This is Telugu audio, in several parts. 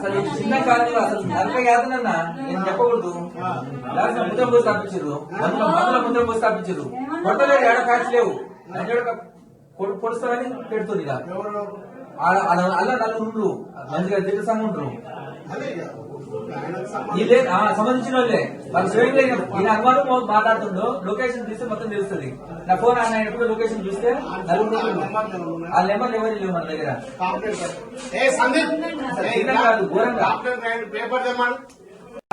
అసలు ఈ చిన్న కాలనీ అసలు నరక యాతనన్నా నేను చెప్పకూడదు. లాస్ట్ ముద్ర పోసి స్థాపించారు మందులో మందుల ముద్ర పోసి స్థాపించారు కొట్టలేరు ఏడ ఫ్యాక్స్ లేవు. నన్ను పొడుస్తామని పెడుతుంది ఇక అల్ల నలుగురు ఉండ్రు. మంచిగా దిట్ట సంఘం ఉంటారు వీళ్ళే సంబంధించిన వాళ్ళే. వాళ్ళు స్వయం ఈయన మో- మాట్లాడుతుండో. లొకేషన్ చూస్తే మొత్తం తెలుస్తుంది. నా ఫోన్ ఆన్ అయినప్పుడు లొకేషన్ చూస్తే నలుగురు. ఆ నెంబర్లు ఎవరు లేవు మన దగ్గర? కాదు, ఘోరంగా.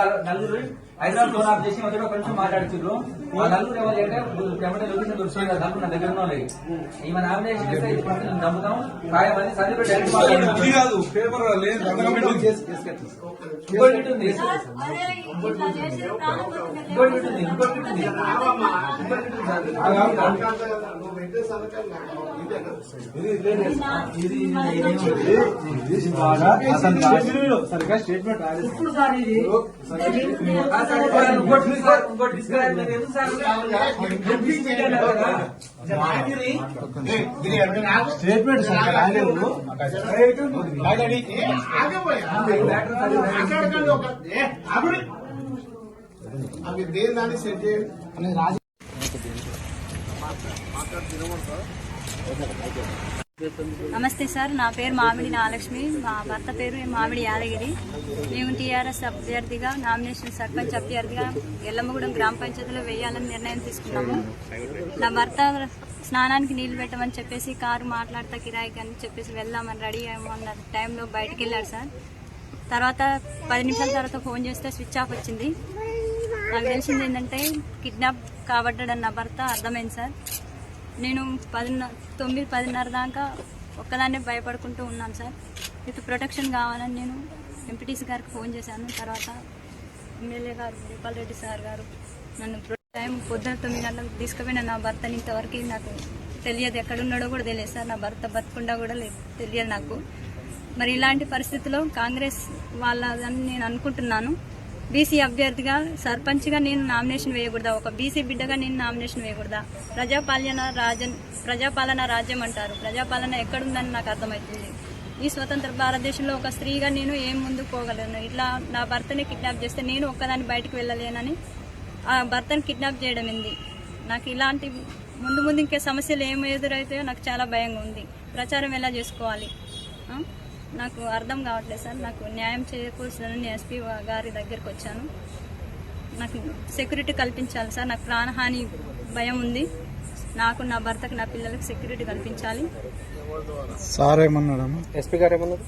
నలుగురు. హైదరాబాద్ ఫోన్ ఆఫ్ చేసి మొదట కొంచెం మాట్లాడుతున్నారు ఆ నలుగురు ఎవరు అంటే ఎమ్మటే లొకేషన్ దొరుకుతుంది కదా నా దగ్గర ఉన్నాయి ఈమె నామినేషన్ చేస్తే పర్సన్ నేను నమ్ముతాం ఖాయమని సందీప్ డైరెక్ట్ ఇది మాట్లాడుతున్నాను కాదు పేపర్ లేదు. ఇంకోటి ఇటు ఉంది ఇంకోటి ఇటు ఉంది ఇంకోటి ఇదే. ఇది ఇదే. ఇది ఇది- ఇది- ఇది ఇది రాజకీయాల్లో సరిగ్గా స్టేట్మెంట్ రాలేదు ఇప్పుడు సార్ ఇది స్టేట్మెంట్ అవి దేని దాన్ని సెట్ చేయండి నమస్తే సార్ నా పేరు మామిడి నాగలక్ష్మి మా భర్త పేరు మామిడి యాదగిరి. మేము టీఆర్ఎస్ అభ్యర్థిగా నామినేషన్ సర్పంచ్ అభ్యర్థిగా ఎల్లమ్మగూడెం గ్రామ పంచాయతీలో వేయాలని నిర్ణయం తీసుకున్నాము. నా భర్త స్నానానికి నీళ్ళు పెట్టమని చెప్పేసి కారు మాట్లాడతా కిరాయికి అని చెప్పేసి వెళ్దామని రెడీ అన్న టైంలో బయటికి వెళ్ళాడు సార్. తర్వాత పది నిమిషాల తర్వాత ఫోన్ చేస్తే స్విచ్ ఆఫ్ వచ్చింది. నాకు తెలిసింది ఏంటంటే కిడ్నాప్ కాబడ్డాడని నా భర్త అర్థమైంది సార్. నేను పదిన్నర తొమ్మిది పదిన్నర దాకా ఒక్కదాన్నే భయపడుకుంటూ ఉన్నాను సార్. మీకు ప్రొటెక్షన్ కావాలని నేను ఎంపీటీసీ గారికి ఫోన్ చేశాను. తర్వాత ఎమ్మెల్యే గారు గోపాల్ రెడ్డి సార్ గారు నన్ను టైం పొద్దున తొమ్మిది గంటలకు తీసుకుపోయిన నా భర్తని ఇంతవరకు నాకు తెలియదు. ఎక్కడున్నాడో కూడా తెలియదు సార్. నా భర్త బతకుండా కూడా తెలియదు నాకు. మరి ఇలాంటి పరిస్థితిలో కాంగ్రెస్ వాళ్ళదని నేను అనుకుంటున్నాను. బీసీ అభ్యర్థిగా సర్పంచ్గా నేను నామినేషన్ వేయకూడదా? ఒక బీసీ బిడ్డగా నేను నామినేషన్ వేయకూడదా? ప్రజాపాలన రాజన్ ప్రజాపాలన రాజ్యం అంటారు. ప్రజాపాలన ఎక్కడుందని నాకు అర్థమవుతుంది ఈ స్వతంత్ర భారతదేశంలో ఒక స్త్రీగా నేను ఏం ముందుకు పోగలను? ఇట్లా నా భర్తని కిడ్నాప్ చేస్తే నేను ఒక్కదాన్ని బయటకు వెళ్ళలేనని ఆ భర్తను కిడ్నాప్ చేయడం ఏంది? నాకు ఇలాంటి ముందు ముందు ఇంకే సమస్యలు ఏం ఎదురైతాయో నాకు చాలా భయంగా ఉంది. ప్రచారం ఎలా చేసుకోవాలి? నాకు అర్థం కావట్లేదు సార్. నాకు న్యాయం చేయకూడదని ఎస్పీ గారి దగ్గరికి వచ్చాను. నాకు సెక్యూరిటీ కల్పించాలి సార్. నాకు ప్రాణహాని భయం ఉంది. నాకు నా భర్తకు నా పిల్లలకు సెక్యూరిటీ కల్పించాలి. సార్ ఏమన్నాడమ్మా ఎస్పీ గారు ఏమన్నారు?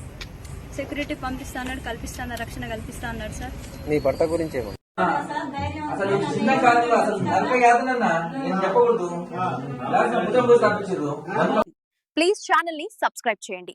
సెక్యూరిటీ పంపిస్తా అన్నాడు కల్పిస్తా అన్నాడు రక్షణ కల్పిస్తా అన్నాడు సార్. మీ భర్త గురించి ఏమన్నారు? అసలు చిన్న కాలనీ అసలు యాతనన్నా నేను చెప్పకూడదు. ప్లీజ్ ఛానల్ని సబ్స్క్రైబ్ చేయండి.